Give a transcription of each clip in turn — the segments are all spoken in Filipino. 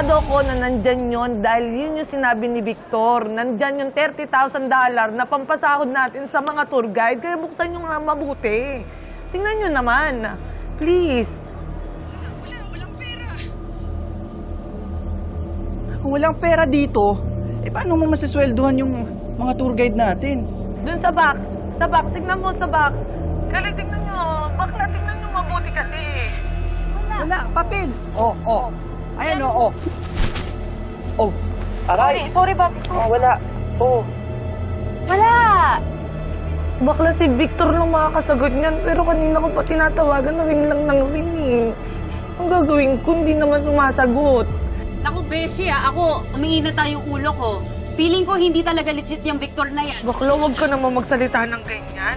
sigurado ako na nandyan yon dahil yun yung sinabi ni Victor. Nandyan yung $30,000 na pampasahod natin sa mga tour guide. Kaya buksan nyo nga mabuti. Tingnan nyo naman. Please. Kung walang pera dito, eh paano mo masasweldohan yung mga tour guide natin? Dun sa box. Sa box. Tingnan mo sa box. Kaya tingnan nyo. Bakla, tingnan nyo mabuti kasi. Wala, papel. Oh, oh. Ayan, oh, oh. Oh. Sorry, sorry, Bob. Oh, wala. Oh. Wala! Bakla si Victor lang makakasagot niyan. Pero kanina ko pa tinatawagan na ring lang ng ring eh. Ang gagawin ko, hindi naman sumasagot. Naku, Beshi ah. Ako, umingi na tayo ulo ko. Feeling ko hindi talaga legit yung Victor na yan. Bakla, huwag ka naman magsalita ng ganyan.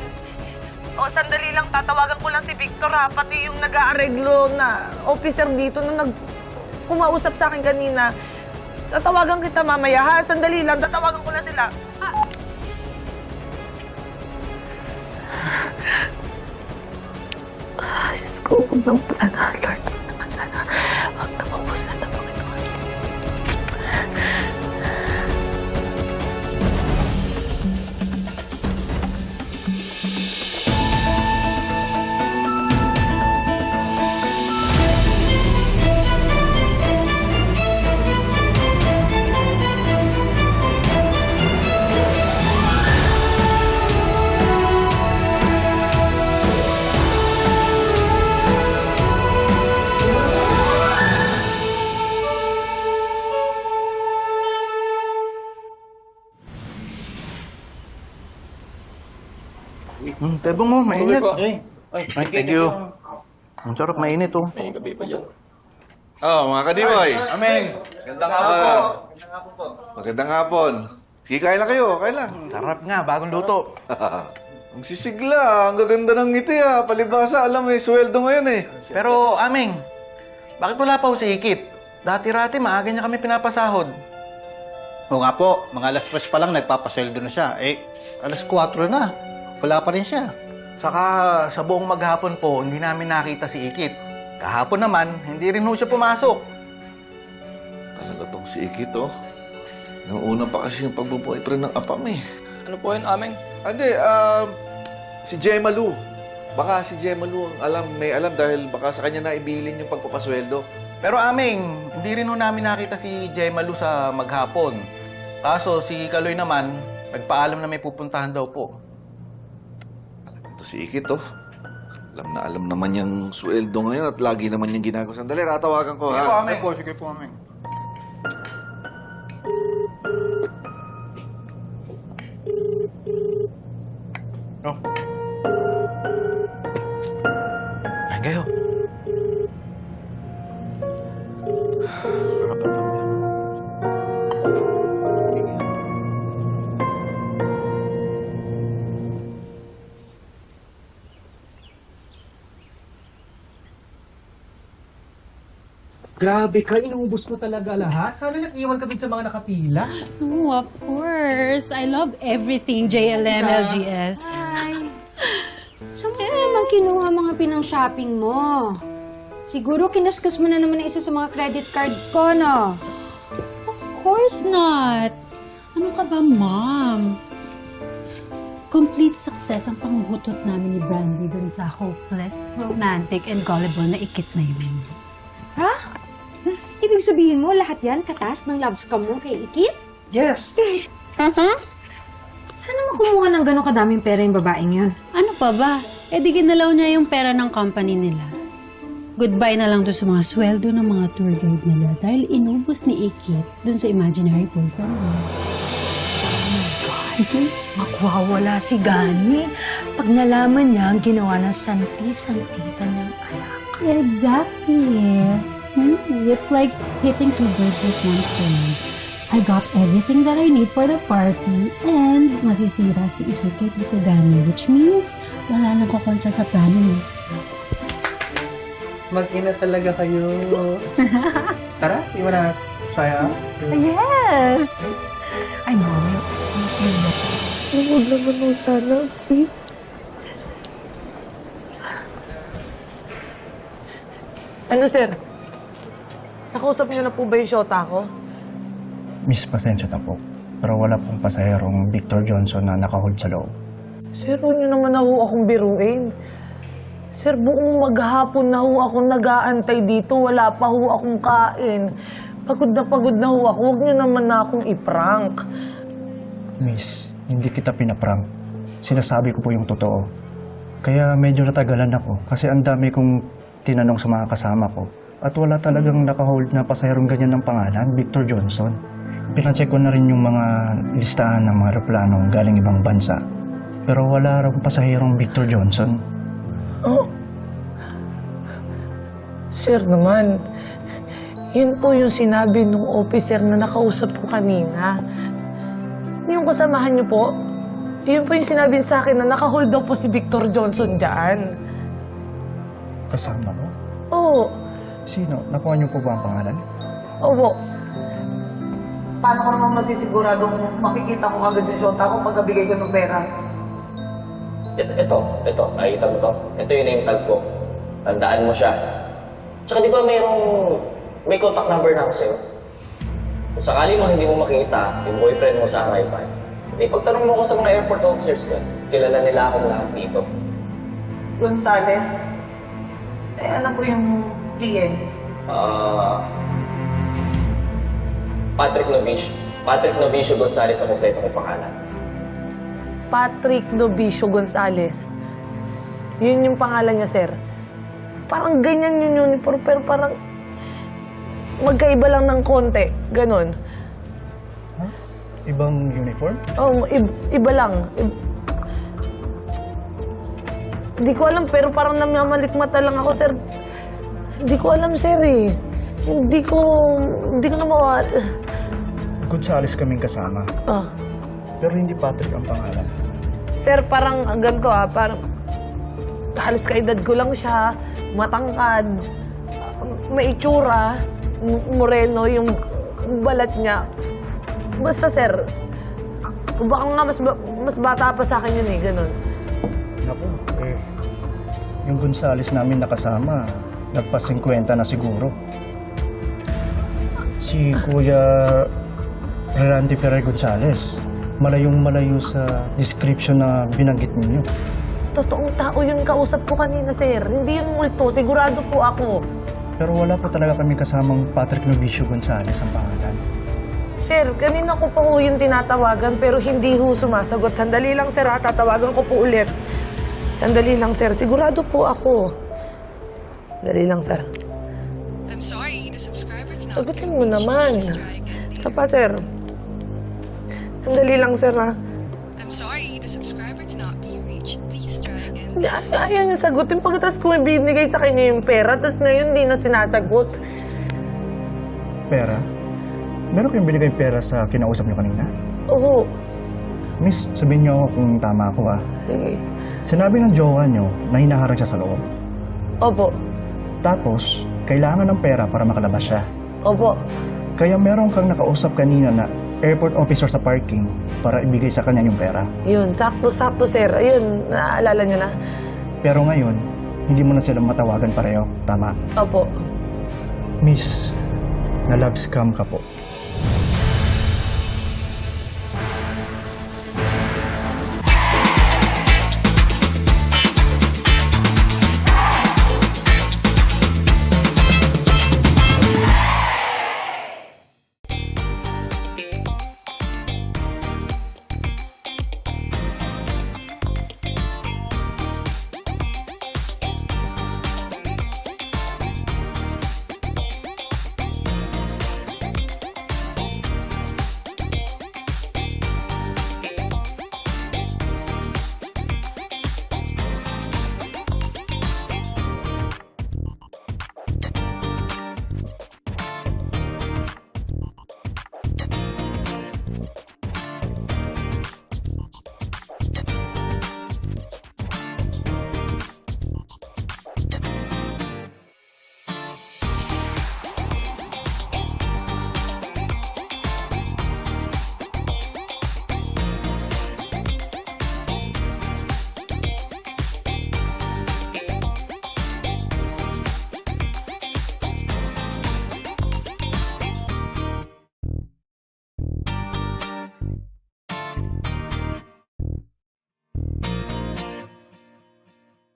O, sandali lang, tatawagan ko lang si Victor ha, pati yung nag-aareglo na officer dito na nag kumausap sa akin kanina. Tatawagan kita mamaya ha, sandali lang, tatawagan ko lang sila. Ha? Ah, Diyos ko, huwag naman sana, Lord, huwag naman sana, huwag naman po sana, Tebong mo, mainit. Ay, Ay, thank you. Ang sarap, mainit oh. may gabi pa dyan. Oh, mga kadiboy. Ameng. Gandang hapon po. Magandang hapon. Sige, kain lang kayo, kain lang. Sarap nga, bagong luto. ang sisigla, ang gaganda ng ngiti ah. Palibasa, alam may sweldo ngayon eh. Pero, Ameng, bakit wala pa ho si Ikit? Dati-rati, maaga niya kami pinapasahod. Oo nga po, mga alas 3 pa lang nagpapasweldo na siya. Eh, alas 4 na. Wala pa rin siya. Saka, sa buong maghapon po, hindi namin nakita si Ikit. Kahapon naman, hindi rin ho siya pumasok. Talaga tong si Ikit oh. Nung una pa kasi yung pagbo-boyfriend ng apam eh. Ano po yun, aming? Hindi, um, si Gemma Lu. Baka si Gemma Lu ang alam, may alam dahil baka sa kanya na ibilin yung pagpapasweldo. Pero Ameng, hindi rin ho namin nakita si Jemalu sa maghapon. Kaso, si Kaloy naman, nagpaalam na may pupuntahan daw po. Ito si Ikit oh. Alam na alam naman yung sweldo ngayon at lagi naman yung ginagawa. Sandali, tatawagan ko Sige ha. po, Ameng. po, sige po, Ameng. Oh. Ay, kayo. Grabe ka, inubos mo talaga lahat. Sana nag-iwan ka din sa mga nakapila. Oh, of course. I love everything JLM, LGS. So, kaya naman kinuha mga pinang-shopping mo? Siguro kinaskas mo na naman ang isa sa mga credit cards ko, no? Of course not. Ano ka ba, ma'am? Complete success ang panghutot namin ni Brandy dun sa hopeless, romantic, and gullible na ikit na yun. Ha? Ibig sabihin mo, lahat yan katas ng love scam mo kay Ikit? Yes! Uh-huh. Saan naman kumuha ng gano'ng kadaming pera yung babaeng yun? Ano pa ba? Eh di ginalaw niya yung pera ng company nila. Goodbye na lang doon sa mga sweldo ng mga tour guide nila dahil inubos ni Ikit dun sa imaginary boyfriend niya. Magwawala si Gani pag nalaman niya ang ginawa ng santi-santita niyang anak. Exactly. Hmm, It's like hitting two birds with one stone. I got everything that I need for the party and masisira si Ikit kay Tito Gani which means wala nang kukontra sa plano. Mag-ina talaga kayo. Tara, di mo na try out? Yes! Ay, mami. Huwag naman mo sana, please. Ano, sir? Nakausap niyo na po ba yung shota ko? Miss, pasensya na po. Pero wala pong pasaherong Victor Johnson na nakahold sa loob. Sir, huwag niyo naman na ho akong biruin. Sir, buong maghapon na ho ako nag-aantay dito. Wala pa ho akong kain. Pagod na pagod na ho ako. Huwag niyo naman na akong iprank. Miss, hindi kita pinaprank. Sinasabi ko po yung totoo. Kaya medyo natagalan ako kasi ang dami kong tinanong sa mga kasama ko. At wala talagang nakahold na pasaherong ganyan ng pangalan, Victor Johnson. Pinacheck ko na rin yung mga listahan ng mga aeroplanong galing ibang bansa. Pero wala raw pasaherong Victor Johnson. Oh. Sir naman, yun po yung sinabi nung officer na nakausap ko kanina. Yung kasamahan niyo po, yun po yung sinabi sa akin na nakahold daw po si Victor Johnson dyan. Kasama ko? Oo. Sino? Nakuha niyo po ba ang pangalan? Opo. Paano ko naman masisiguradong makikita ko agad yung shota ko pagkabigay ko ng pera? Ito, ito, ito. Nakikita mo to? Ito yung name tag ko. Tandaan mo siya. Tsaka di ba mayroong... May contact number na ako sa'yo? Kung sakali mo hindi mo makita yung boyfriend mo sa MI5, eh pagtanong mo ko sa mga airport officers ko, kilala nila akong lahat dito. Gonzales? Eh, ano po yung PN? Ah... Patrick Novicio. Patrick Novicio Gonzalez ang kompleto kong pangalan. Patrick Novicio Gonzales. Yun yung pangalan niya, sir. Parang ganyan yung uniform, pero parang magkaiba lang ng konti. Ganon. Ibang uniform? Oh, ib- iba lang. Ib- Hindi ko alam, pero parang namamalikmata lang ako, sir. Hindi ko alam, sir, eh. Hindi ko, hindi ko na mawa... Gonzales kaming kasama. Ah. Pero hindi Patrick ang pangalan. Sir, parang ang ganito ah, parang halos kaedad ko lang siya, matangkad, may itsura, moreno yung balat niya. Basta sir, baka nga mas, ba- mas bata pa sa akin yun eh, ganun. Naku, eh, yung Gonzales namin nakasama, nagpas 50 na siguro. Si Kuya Relante Ferrer Gonzales, malayong malayo sa description na binanggit ninyo. Totoong tao yun kausap ko kanina, sir. Hindi yun multo, sigurado po ako. Pero wala po talaga kami kasamang Patrick Novicio Gonzales ang pangalan. Sir, kanina ko pa ho yung tinatawagan pero hindi ho sumasagot. Sandali lang, sir, ha? Tatawagan ko po ulit. Sandali lang, sir. Sigurado po ako. Sandali lang, sir. I'm sorry, the subscriber cannot Sagutin mo naman. Isa pa, sir. Sandali lang, sir, ha? I'm sorry, the subscriber cannot be reached. Please try again. Hindi, ay- Ayaw niya sagutin. Pagkatapos ko may binigay sa kanya yung pera, tapos ngayon hindi na sinasagot. Pera? Meron kayong binigay pera sa kinausap niyo kanina? Oo. Miss, sabihin niyo ako kung tama ako ah. Sige. Sinabi ng jowa niyo na hinaharang siya sa loob. Opo. Tapos, kailangan ng pera para makalabas siya. Opo. Kaya meron kang nakausap kanina na airport officer sa parking para ibigay sa kanya yung pera. Yun, sakto-sakto, sir. Ayun, naaalala niyo na? Pero ngayon, hindi mo na sila matawagan pareho. Tama. Opo. Miss, na love scam ka po.